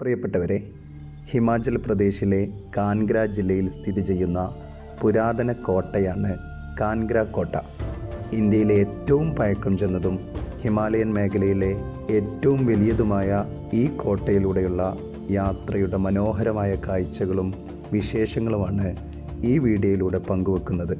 പ്രിയപ്പെട്ടവരെ ഹിമാചൽ പ്രദേശിലെ കാൻഗ്ര ജില്ലയിൽ സ്ഥിതി ചെയ്യുന്ന പുരാതന കോട്ടയാണ് കാൻഗ്ര കോട്ട. ഇന്ത്യയിലെ ഏറ്റവും പഴക്കം ചെന്നതും ഹിമാലയൻ മേഖലയിലെ ഏറ്റവും വലിയതുമായ ഈ കോട്ടയിലൂടെയുള്ള യാത്രയുടെ മനോഹരമായ കാഴ്ചകളും വിശേഷങ്ങളുമാണ് ഈ വീഡിയോയിലൂടെ പങ്കുവെക്കുന്നത്.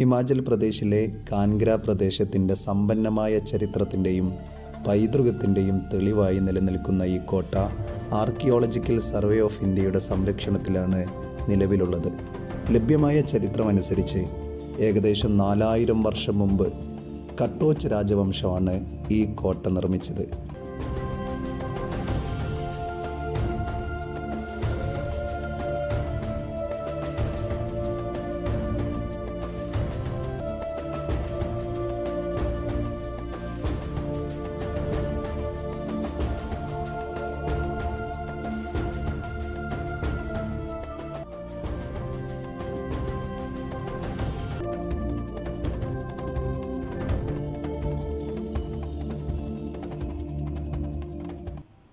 ഹിമാചൽ പ്രദേശിലെ കാൻഗ്ര പ്രദേശത്തിന്റെ സമ്പന്നമായ ചരിത്രത്തിന്റെയും പൈതൃകത്തിന്റെയും തെളിവായി നിലനിൽക്കുന്ന ഈ കോട്ട ആർക്കിയോളജിക്കൽ സർവേ ഓഫ് ഇന്ത്യയുടെ സംരക്ഷണത്തിലാണ് നിലവിലുള്ളത്. ലഭ്യമായ ചരിത്രമനുസരിച്ച് ഏകദേശം നാലായിരം വർഷം മുമ്പ് കട്ടോച്ച് രാജവംശമാണ് ഈ കോട്ട നിർമ്മിച്ചത്.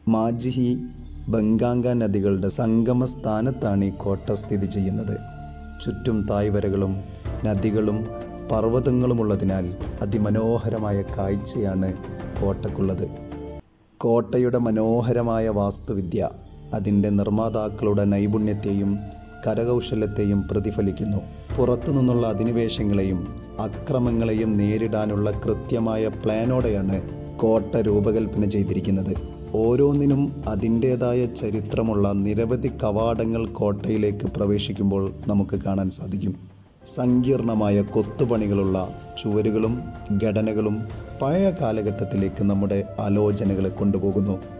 മാജിഹി ബംഗാംഗ നദികളുടെ സംഗമ സ്ഥാനത്താണ് ഈ കോട്ട സ്ഥിതി ചെയ്യുന്നത്. ചുറ്റും തായ്വരകളും നദികളും പർവതങ്ങളുമുള്ളതിനാൽ അതിമനോഹരമായ കാഴ്ചയാണ് കോട്ടക്കുള്ളത്. കോട്ടയുടെ മനോഹരമായ വാസ്തുവിദ്യ അതിന്റെ നിർമ്മാതാക്കളുടെ നൈപുണ്യത്തെയും കരകൗശലത്തെയും പ്രതിഫലിക്കുന്നു. പുറത്തു നിന്നുള്ള അധിനിവേശങ്ങളെയും അക്രമങ്ങളെയും നേരിടാനുള്ള കൃത്യമായ പ്ലാനോടെയാണ് കോട്ട രൂപകൽപ്പന ചെയ്തിരിക്കുന്നത്. ഓരോന്നിനും അതിന്റേതായ ചരിത്രമുള്ള നിരവധി കവാടങ്ങൾ കോട്ടയിലേക്ക് പ്രവേശിക്കുമ്പോൾ നമുക്ക് കാണാൻ സാധിക്കും. സങ്കീർണമായ കൊത്തുപണികളുള്ള ചുവരുകളും ഘടനകളും പഴയ കാലഘട്ടത്തിലേക്ക് നമ്മുടെ ആലോചനകളെ കൊണ്ടുപോകുന്നു.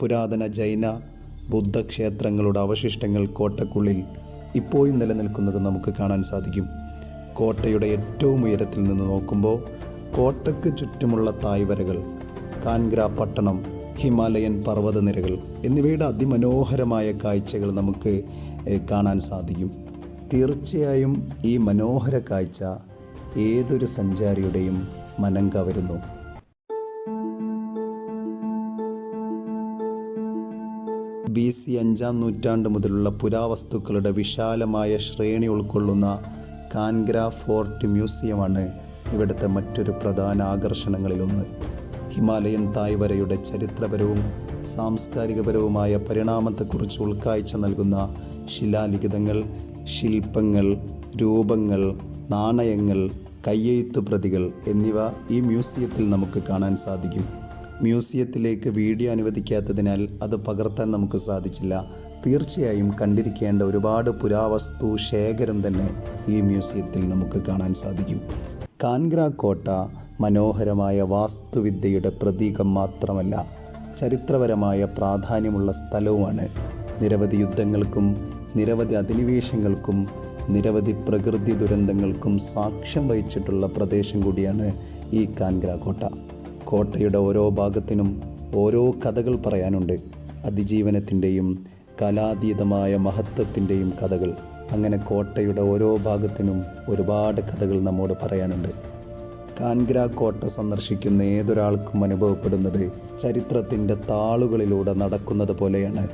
പുരാതന ജൈന ബുദ്ധക്ഷേത്രങ്ങളുടെ അവശിഷ്ടങ്ങൾ കോട്ടക്കുള്ളിൽ ഇപ്പോഴും നിലനിൽക്കുന്നത് നമുക്ക് കാണാൻ സാധിക്കും. കോട്ടയുടെ ഏറ്റവും ഉയരത്തിൽ നിന്ന് നോക്കുമ്പോൾ കോട്ടയ്ക്ക് ചുറ്റുമുള്ള തായ്വരകൾ കാൻഗ്ര പട്ടണം ഹിമാലയൻ പർവതനിരകൾ എന്നിവയുടെ അതിമനോഹരമായ കാഴ്ചകൾ നമുക്ക് കാണാൻ സാധിക്കും. തീർച്ചയായും ഈ മനോഹര കാഴ്ച ഏതൊരു സഞ്ചാരിയുടെയും മനം കവരുന്നു. ബി സി അഞ്ചാം നൂറ്റാണ്ട് മുതലുള്ള പുരാവസ്തുക്കളുടെ വിശാലമായ ശ്രേണി ഉൾക്കൊള്ളുന്ന കാൻഗ്ര ഫോർട്ട് മ്യൂസിയമാണ് ഇവിടുത്തെ മറ്റൊരു പ്രധാന ആകർഷണങ്ങളിലൊന്ന്. ഹിമാലയൻ തായ്വരയുടെ ചരിത്രപരവും സാംസ്കാരികപരവുമായ പരിണാമത്തെക്കുറിച്ച് ഉൾക്കാഴ്ച നൽകുന്ന ശിലാലിഖിതങ്ങൾ ശില്പങ്ങൾ രൂപങ്ങൾ നാണയങ്ങൾ കയ്യെഴുത്തു പ്രതികൾ എന്നിവ ഈ മ്യൂസിയത്തിൽ നമുക്ക് കാണാൻ സാധിക്കും. മ്യൂസിയത്തിലേക്ക് വീഡിയോ അനുവദിക്കാത്തതിനാൽ അത് പകർത്താൻ നമുക്ക് സാധിച്ചില്ല. തീർച്ചയായും കണ്ടിരിക്കേണ്ട ഒരുപാട് പുരാവസ്തു ശേഖരം തന്നെ ഈ മ്യൂസിയത്തിൽ നമുക്ക് കാണാൻ സാധിക്കും. കാൻഗ്ര കോട്ട മനോഹരമായ വാസ്തുവിദ്യയുടെ പ്രതീകം മാത്രമല്ല ചരിത്രപരമായ പ്രാധാന്യമുള്ള സ്ഥലവുമാണ്. നിരവധി യുദ്ധങ്ങൾക്കും നിരവധി അധിനിവേശങ്ങൾക്കും നിരവധി പ്രകൃതി ദുരന്തങ്ങൾക്കും സാക്ഷ്യം വഹിച്ചിട്ടുള്ള പ്രദേശം കൂടിയാണ് ഈ കാൻഗ്ര കോട്ട. കോട്ടയുടെ ഓരോ ഭാഗത്തിനും ഓരോ കഥകൾ പറയാനുണ്ട്. അതിജീവനത്തിന്റെയും കലാതീതമായ മഹത്വത്തിന്റെയും കഥകൾ. അങ്ങനെ കോട്ടയുടെ ഓരോ ഭാഗത്തിനും ഒരുപാട് കഥകൾ നമ്മോട് പറയാനുണ്ട്. കാൻഗ്ര കോട്ട സന്ദർശിക്കുന്ന ഏതൊരാൾക്കും അനുഭവപ്പെടുന്നത് ചരിത്രത്തിന്റെ താളുകളിലൂടെ നടക്കുന്നത് പോലെയാണ്.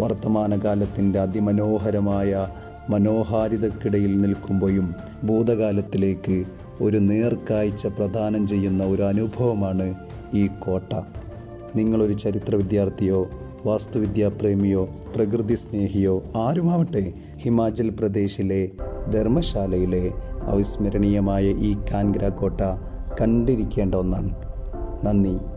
വർത്തമാനകാലത്തിന്റെ അതിമനോഹരമായ മനോഹാരിതക്കിടയിൽ നിൽക്കുമ്പോഴും ഭൂതകാലത്തിലേക്ക് ഒരു നേർക്കാഴ്ച പ്രദാനം ചെയ്യുന്ന ഒരു അനുഭവമാണ് ഈ കോട്ട. നിങ്ങളൊരു ചരിത്ര വിദ്യാർത്ഥിയോ വാസ്തുവിദ്യാപ്രേമിയോ പ്രകൃതി സ്നേഹിയോ ആരുമാവട്ടെ ഹിമാചൽ പ്രദേശിലെ ധർമ്മശാലയിലെ അവിസ്മരണീയമായ ഈ കാൻഗ്ര കോട്ട കണ്ടിരിക്കേണ്ട ഒന്നാണ്. നന്ദി.